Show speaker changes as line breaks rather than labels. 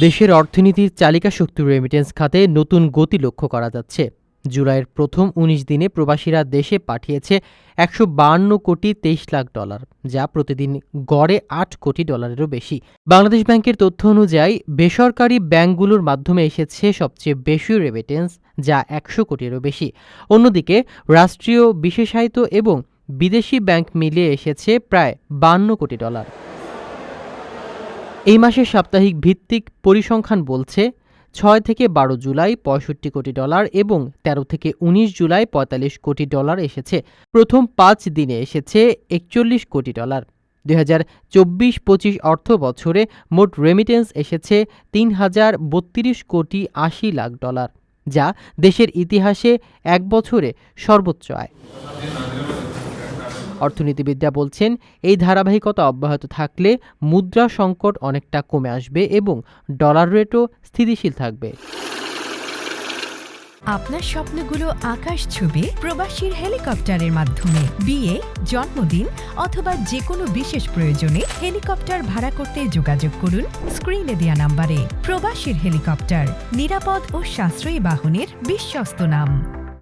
দেশের অর্থনীতির চালিকা শক্তি রেমিটেন্স খাতে নতুন গতি লক্ষ্য করা যাচ্ছে। জুলাইয়ের প্রথম ১৯ দিনে প্রবাসীরা দেশে পাঠিয়েছে একশো কোটি তেইশ লাখ ডলার, যা প্রতিদিন গড়ে আট কোটি ডলারেরও বেশি। বাংলাদেশ ব্যাংকের তথ্য অনুযায়ী, বেসরকারি ব্যাংকগুলোর মাধ্যমে এসেছে সবচেয়ে বেশি রেমিটেন্স যা একশো কোটিরও বেশি। অন্যদিকে, রাষ্ট্রীয় বিশেষায়িত এবং বিদেশি ব্যাংক মিলিয়ে এসেছে প্রায় বান্ন কোটি ডলার। এই মাসের সাপ্তাহিক ভিত্তিক পরিসংখ্যান বলছে, ছয় থেকে বারো জুলাই পঁয়ষট্টি কোটি ডলার এবং ১৩ থেকে ১৯ জুলাই পঁয়তাল্লিশ কোটি ডলার এসেছে। প্রথম পাঁচ দিনে এসেছে একচল্লিশ কোটি ডলার। দুই হাজার চব্বিশ পঁচিশ অর্থ বছরে মোট রেমিটেন্স এসেছে তিন হাজার বত্রিশ কোটি আশি লাখ ডলার, যা দেশের ইতিহাসে এক বছরে সর্বোচ্চ আয়। অর্থনীতিবিদরা বলছেন, এই ধারাবাহিকতা অব্যাহত থাকলে মুদ্রা সংকট অনেকটা কমে আসবে এবং ডলার রেটও স্থিতিশীল থাকবে।
আপনার স্বপ্নগুলো আকাশ ছুবে প্রবাসীর হেলিকপ্টারের মাধ্যমে। বিয়ে, জন্মদিন অথবা যে কোনো বিশেষ প্রয়োজনে হেলিকপ্টার ভাড়া করতে যোগাযোগ করুন স্ক্রিনে দেয়া নাম্বারে। প্রবাসীর হেলিকপ্টার, নিরাপদ ও সাশ্রয়ী বাহনের বিশ্বস্ত নাম।